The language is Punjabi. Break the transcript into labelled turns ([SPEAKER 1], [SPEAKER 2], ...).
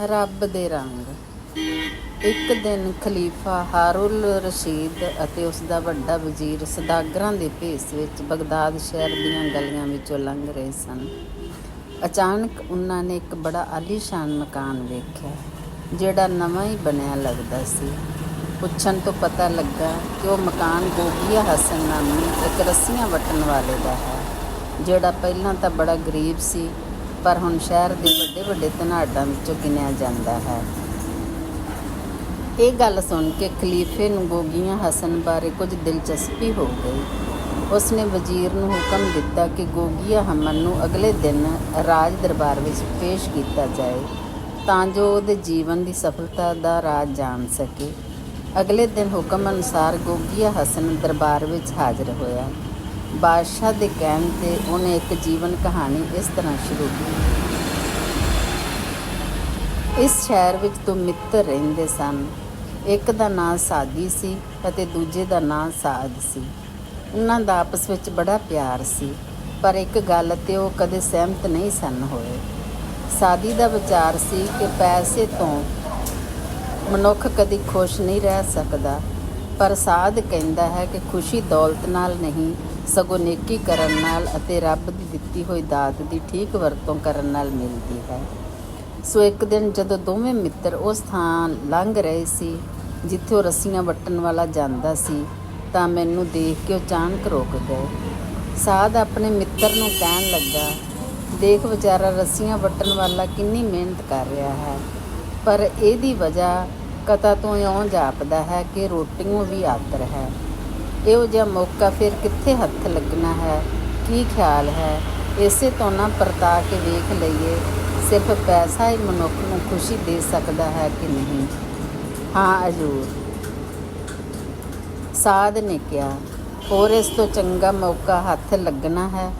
[SPEAKER 1] ਰੱਬ ਦੇ ਰੰਗ। ਇੱਕ ਦਿਨ ਖਲੀਫਾ ਹਾਰੁਲ ਰਸ਼ੀਦ ਅਤੇ ਉਸ ਦਾ ਵੱਡਾ ਵਜ਼ੀਰ ਸਦਾਗਰਾਂ ਦੇ ਭੇਸ ਵਿੱਚ ਬਗਦਾਦ ਸ਼ਹਿਰ ਦੀਆਂ ਗਲੀਆਂ ਵਿੱਚੋਂ ਲੰਘ ਰਹੇ ਸਨ। ਅਚਾਨਕ ਉਹਨਾਂ ਨੇ ਇੱਕ ਬੜਾ ਆਲੀਸ਼ਾਨ ਮਕਾਨ ਵੇਖਿਆ, ਜਿਹੜਾ ਨਵਾਂ ਹੀ ਬਣਿਆ ਲੱਗਦਾ ਸੀ। ਪੁੱਛਣ ਤੋਂ ਪਤਾ ਲੱਗਾ ਕਿ ਉਹ ਮਕਾਨ ਗੋਗੀਆ ਹਸਨ ਨਾਮੀ ਇੱਕ ਰੱਸੀਆਂ ਵਟਣ ਵਾਲੇ ਦਾ ਹੈ, ਜਿਹੜਾ ਪਹਿਲਾਂ ਤਾਂ ਬੜਾ ਗਰੀਬ ਸੀ ਪਰ ਹੁਣ ਸ਼ਹਿਰ ਦੇ ਵੱਡੇ ਵੱਡੇ ਧਨਾੜਾਂ ਵਿੱਚੋਂ ਗਿਣਿਆ ਜਾਂਦਾ ਹੈ। ਇਹ ਗੱਲ ਸੁਣ ਕੇ ਖਲੀਫੇ ਨੂੰ ਗੋਗੀਆਂ ਹਸਨ ਬਾਰੇ ਕੁਝ ਦਿਲਚਸਪੀ ਹੋ ਗਈ। ਉਸਨੇ ਵਜ਼ੀਰ ਨੂੰ ਹੁਕਮ ਦਿੱਤਾ ਕਿ ਗੋਗੀਆ ਹਮਨ ਨੂੰ ਅਗਲੇ ਦਿਨ ਰਾਜ ਦਰਬਾਰ ਵਿੱਚ ਪੇਸ਼ ਕੀਤਾ ਜਾਏ, ਤਾਂ ਜੋ ਉਹਦੇ ਜੀਵਨ ਦੀ ਸਫਲਤਾ ਦਾ ਰਾਜ ਜਾਣ ਸਕੇ। ਅਗਲੇ ਦਿਨ ਹੁਕਮ ਅਨੁਸਾਰ ਗੋਗੀਆ ਹਸਨ ਦਰਬਾਰ ਵਿੱਚ ਹਾਜ਼ਰ ਹੋਇਆ। ਬਾਦਸ਼ਾਹ ਦੇ ਕਹਿਣ ਤੇ ਉਹਨੇ ਇੱਕ ਜੀਵਨ ਕਹਾਣੀ ਇਸ ਤਰ੍ਹਾਂ ਸ਼ੁਰੂ ਕੀਤੀ। ਇਸ ਸ਼ਹਿਰ ਵਿੱਚ ਦੋ ਮਿੱਤਰ ਰਹਿੰਦੇ ਸਨ। ਇੱਕ ਦਾ ਨਾਂ ਸਾਦੀ ਸੀ ਅਤੇ ਦੂਜੇ ਦਾ ਨਾਂ ਸਾਦ ਸੀ। ਉਹਨਾਂ ਦਾ ਆਪਸ ਵਿੱਚ ਬੜਾ ਪਿਆਰ ਸੀ, ਪਰ ਇੱਕ ਗੱਲ ਤੇ ਉਹ ਕਦੇ ਸਹਿਮਤ ਨਹੀਂ ਸਨ ਹੋਏ। ਸਾਦੀ ਦਾ ਵਿਚਾਰ ਸੀ ਕਿ ਪੈਸੇ ਤੋਂ ਮਨੁੱਖ ਕਦੀ ਖੁਸ਼ ਨਹੀਂ ਰਹਿ ਸਕਦਾ ਪਰ ਸਾਧ ਕਹਿੰਦਾ ਹੈ ਕਿ ਖੁਸ਼ੀ ਦੌਲਤ ਨਾਲ ਨਹੀਂ, ਸਗੋਂ ਨੇਕੀ ਕਰਨ ਨਾਲ ਅਤੇ ਰੱਬ ਦੀ ਦਿੱਤੀ ਹੋਈ ਦਾਤ ਦੀ ਠੀਕ ਵਰਤੋਂ ਕਰਨ ਨਾਲ ਮਿਲਦੀ ਹੈ। ਸੋ ਇੱਕ ਦਿਨ ਜਦੋਂ ਦੋਵੇਂ ਮਿੱਤਰ ਉਸ ਥਾਂ ਲੰਘ ਰਹੇ ਸੀ, ਜਿੱਥੇ ਉਹ ਰੱਸੀਆਂ ਵੱਟਣ ਵਾਲਾ ਜਾਂਦਾ ਸੀ, ਤਾਂ ਮੈਨੂੰ ਦੇਖ ਕੇ ਉਹ ਅਚਾਨਕ ਰੁਕ ਗਏ। ਸਾਧ ਆਪਣੇ ਮਿੱਤਰ ਨੂੰ ਕਹਿਣ ਲੱਗਾ, ਦੇਖ ਵਿਚਾਰਾ, ਰੱਸੀਆਂ ਵੱਟਣ ਵਾਲਾ ਕਿੰਨੀ ਮਿਹਨਤ ਕਰ ਰਿਹਾ ਹੈ, ਪਰ ਇਹਦੀ ਵਜ੍ਹਾ ਕਥਾ ਤੋਂ ਇਉਂ ਜਾਪਦਾ ਹੈ ਕਿ ਰੋਟੀਆਂ ਵੀ ਆਦਰ ਹੈ। ਇਹੋ ਜਿਹਾ ਮੌਕਾ ਫਿਰ ਕਿੱਥੇ ਹੱਥ ਲੱਗਣਾ ਹੈ? ਕੀ ਖਿਆਲ ਹੈ? ਇਸੇ ਤੋਂ ਨਾ ਪਰਤਾ ਕੇ ਵੇਖ ਲਈਏ, ਸਿਰਫ ਪੈਸਾ ਹੀ ਮਨੁੱਖ ਨੂੰ ਖੁਸ਼ੀ ਦੇ ਸਕਦਾ ਹੈ ਕਿ ਨਹੀਂ। ਹਾਂ, ਹਜ਼ੂਰ। ਸਾਧ ਨੇ ਕਿਹਾ, ਹੋਰ ਇਸ ਤੋਂ ਚੰਗਾ ਮੌਕਾ ਹੱਥ ਲੱਗਣਾ ਹੈ?